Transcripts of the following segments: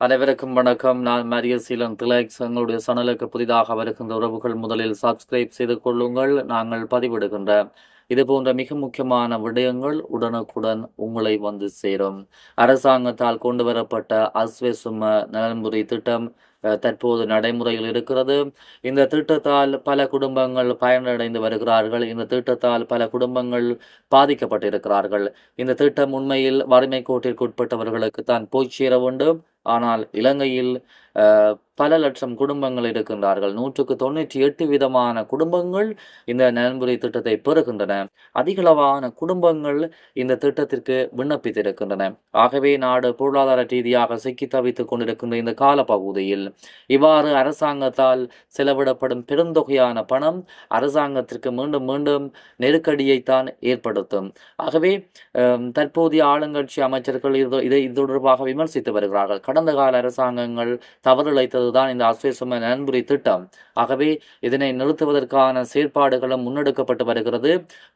அனைவருக்கும் வணக்கம். நான் மரிய சீலன் திலக்ஸ். எங்களுடைய சனலுக்கு புதிதாக வருகின்ற உறவுகள் முதலில் சப்ஸ்கிரைப் செய்து கொள்ளுங்கள். நாங்கள் பதிவிடுகின்ற இது போன்ற மிக முக்கியமான விடயங்கள் உடனுக்குடன் உங்களை வந்து சேரும். அரசாங்கத்தால் கொண்டு வரப்பட்ட அஸ்வசும நலன்புரி திட்டம் தற்போது நடைமுறையில் இருக்கிறது. இந்த திட்டத்தால் பல குடும்பங்கள் பயனடைந்து வருகிறார்கள். இந்த திட்டத்தால் பல குடும்பங்கள் பாதிக்கப்பட்டிருக்கிறார்கள். இந்த திட்டம் உண்மையில் வறுமை கோட்டிற்கு உட்பட்டவர்களுக்கு தான் போய் சேர வேண்டும். ஆனால் இலங்கையில் பல லட்சம் குடும்பங்கள் இருக்கின்றார்கள். நூற்றுக்கு தொண்ணூற்றி எட்டு விதமான குடும்பங்கள் இந்த நலன்புரி திட்டத்தை பெறுகின்றன. அதிகளவான குடும்பங்கள் இந்த திட்டத்திற்கு விண்ணப்பித்திருக்கின்றன. ஆகவே நாடு பொருளாதார ரீதியாக சிக்கி தவித்துக் கொண்டிருக்கின்ற இந்த காலப்பகுதியில் இவ்வாறு அரசாங்கத்தால் செலவிடப்படும் பெருந்தொகையான பணம் அரசாங்கத்திற்கு மீண்டும் மீண்டும் நெருக்கடியைத்தான் ஏற்படுத்தும். ஆகவே தற்போதைய ஆளுங்கட்சி அமைச்சர்கள் இது இதை இது தொடர்பாக விமர்சித்து வருகிறார்கள். கடந்த கால அரசாங்கங்கள் தவறிழைத்ததுதான் இந்த அஸ்வேசம நன்முறை திட்டம். ஆகவே இதனை நிறுத்துவதற்கான செயற்பாடுகளும் முன்னெடுக்கப்பட்டு வருகிறது.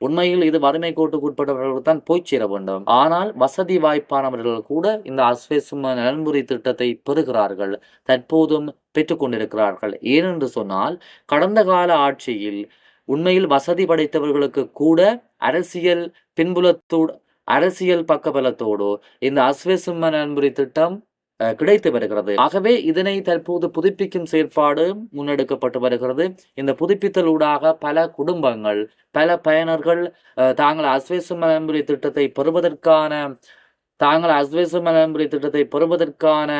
உண்மையில் இது வறுமை கோட்டுக்குட்பட்டவர்களுக்கு தான் போய் சேர வேண்டும். ஆனால் வசதி வாய்ப்பானவர்கள் கூட இந்த அஸ்வேசும நலன்புரி திட்டத்தை பெறுகிறார்கள். தற்போது தற்போதும் பெற்றுக்கொண்டிருக்கிறார்கள். ஏனென்று சொன்னால் கடந்த கால ஆட்சியில் உண்மையில் வசதி படைத்தவர்களுக்கு கூட அரசியல் பின்புலத்தோடு அரசியல் பக்கபலத்தோடு இந்த அஸ்வசிம்ம நண்புரி திட்டம் கிடைத்து வருகிறது. ஆகவே இதனை தற்போது புதுப்பிக்கும் செயற்பாடு முன்னெடுக்கப்பட்டு வருகிறது. இந்த புதுப்பித்தலூடாக பல குடும்பங்கள் பல பயனர்கள் தாங்கள் அஸ்வசிம்ம நண்புரி திட்டத்தை பெறுவதற்கான தாங்கள் அஸ்வேசும நண்புரி திட்டத்தை பெறுவதற்கான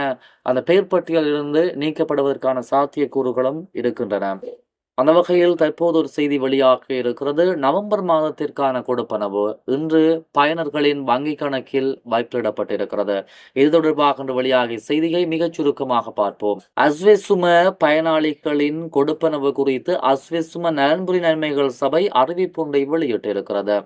அந்த பெயர் பட்டியலிலிருந்து நீக்கப்படுவதற்கான சாத்தியக்கூறுகளும் இருக்கின்றன. அந்த வகையில் தற்போது ஒரு செய்தி வெளியாக இருக்கிறது. நவம்பர் மாதத்திற்கான கொடுப்பனவு. இன்று பயனர்களின் வங்கி கணக்கில் வைப்பிடப்பட்டிருக்கிறது இது தொடர்பாக இன்று வெளியாகிய செய்தியை மிகச் சுருக்கமாக பார்ப்போம். அஸ்வெசும பயனாளிகளின் கொடுப்பனவு குறித்து அஸ்வெசும நலன்புரி நன்மைகள் சபை அறிவிப்பொன்றை வெளியிட்டிருக்கிறது.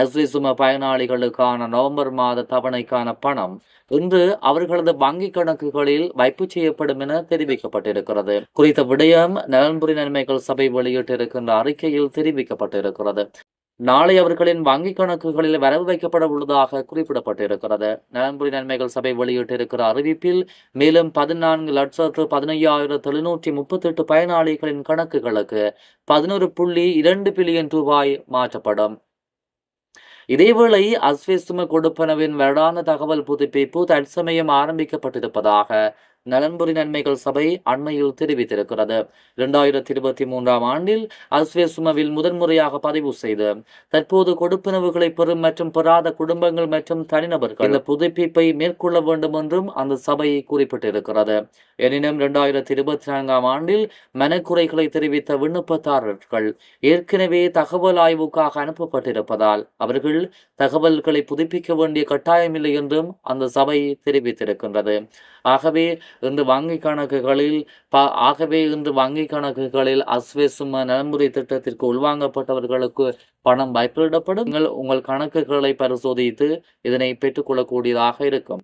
அசிசும பயனாளிகளுக்கான நவம்பர் மாத தவணைக்கான பணம் இன்று அவர்களது வங்கி கணக்குகளில் வைப்பு செய்யப்படும் என தெரிவிக்கப்பட்டிருக்கிறது. குறித்த விடயம் நலன்புரி நன்மைகள் சபை வெளியிட்டிருக்கின்ற அறிக்கையில் தெரிவிக்கப்பட்டிருக்கிறது. நாளை அவர்களின் வங்கி கணக்குகளில் வரவு வைக்கப்பட உள்ளதாக குறிப்பிடப்பட்டிருக்கிறது. நலன்புரி நன்மைகள் சபை வெளியிட்டிருக்கிற அறிவிப்பில் மேலும் பதினான்கு லட்சத்து பதினையாயிரத்து எழுநூற்றி முப்பத்தி எட்டு பயனாளிகளின் கணக்குகளுக்கு பதினோரு புள்ளி இரண்டு பில்லியன் ரூபாய் மாற்றப்படும். இதேவேளை அஸ்வேசும கொடுப்பனவின் வருடாந்த தகவல் புதுப்பிப்பு தற்சமயம் ஆரம்பிக்கப்பட்டிருப்பதாக நலன்புரி நன்மைகள் சபை அண்மையில் தெரிவித்திருக்கிறது. இரண்டாயிரத்தி இருபத்தி மூன்றாம் ஆண்டில் அஸ்வேசுமவில் முதன்முறையாக பதிவு செய்து தற்போது கொடுப்பனவுகளை பெறும் மற்றும் பெறாத குடும்பங்கள் மற்றும் தனிநபர்கள் இந்த புதுப்பிப்பை மேற்கொள்ள வேண்டும் என்றும் அந்த சபை குறிப்பிட்டிருக்கிறது. எனினும் இரண்டாயிரத்தி இருபத்தி நான்காம் ஆண்டில் மனக்குறைகளை தெரிவித்த விண்ணப்பதாரர்கள் ஏற்கனவே தகவல் ஆய்வுக்காக அனுப்பப்பட்டிருப்பதால் அவர்கள் தகவல்களை புதுப்பிக்க வேண்டிய கட்டாயமில்லை என்றும் அந்த சபை தெரிவித்திருக்கின்றது. ஆகவே இன்று வங்கி கணக்குகளில் ப ஆகவே இன்று வங்கி கணக்குகளில் அஸ்வேசும நலமுறை திட்டத்திற்கு உள்வாங்கப்பட்டவர்களுக்கு பணம் வைப்பிடப்படும் நீங்கள் உங்கள் கணக்குகளை பரிசோதித்து இதனை பெற்றுக்கொள்ளக்கூடியதாக இருக்கும்.